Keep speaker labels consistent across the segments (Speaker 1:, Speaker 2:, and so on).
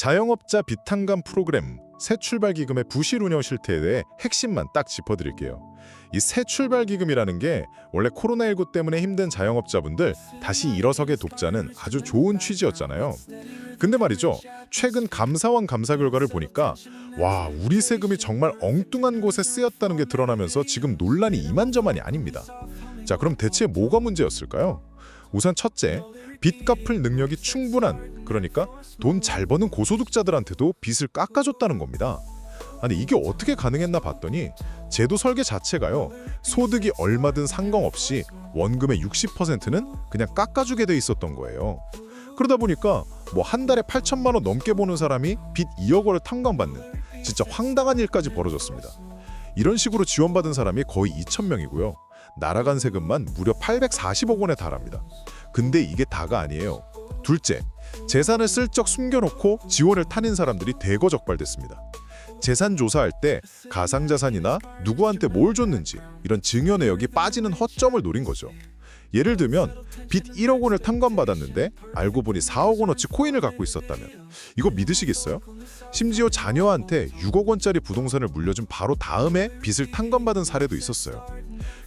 Speaker 1: 자영업자 비탄감 프로그램 새 출발 기금의 부실 운영 실태에 대해 핵심만 딱 짚어드릴게요. 이 새 출발 기금이라는 게 원래 코로나19 때문에 힘든 자영업자분들 다시 일어서게 돕자는 아주 좋은 취지였잖아요. 근데 말이죠. 최근 감사원 감사 결과를 보니까 와 우리 세금이 정말 엉뚱한 곳에 쓰였다는 게 드러나면서 지금 논란이 이만저만이 아닙니다. 자 그럼 대체 뭐가 문제였을까요? 우선 첫째, 빚 갚을 능력이 충분한 그러니까 돈 잘 버는 고소득자들한테도 빚을 깎아줬다는 겁니다. 아니 이게 어떻게 가능했나 봤더니 제도 설계 자체가요 소득이 얼마든 상관없이 원금의 60%는 그냥 깎아주게 돼 있었던 거예요. 그러다 보니까 뭐 한 달에 8천만 원 넘게 버는 사람이 빚 2억 원을 탕감받는 진짜 황당한 일까지 벌어졌습니다. 이런 식으로 지원받은 사람이 거의 2천 명이고요. 날아간 세금만 무려 840억 원에 달합니다. 근데 이게 다가 아니에요. 둘째, 재산을 슬쩍 숨겨놓고 지원을 타는 사람들이 대거 적발됐습니다. 재산 조사할 때 가상자산이나 누구한테 뭘 줬는지 이런 증여 내역이 빠지는 허점을 노린 거죠. 예를 들면 빚 1억 원을 탕감받았는데 알고 보니 4억 원어치 코인을 갖고 있었다면 이거 믿으시겠어요? 심지어 자녀한테 6억 원짜리 부동산을 물려준 바로 다음에 빚을 탕감받은 사례도 있었어요.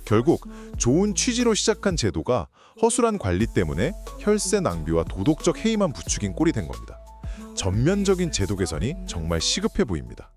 Speaker 1: 결국 좋은 취지로 시작한 제도가 허술한 관리 때문에 혈세 낭비와 도덕적 해이만 부추긴 꼴이 된 겁니다. 전면적인 제도 개선이 정말 시급해 보입니다.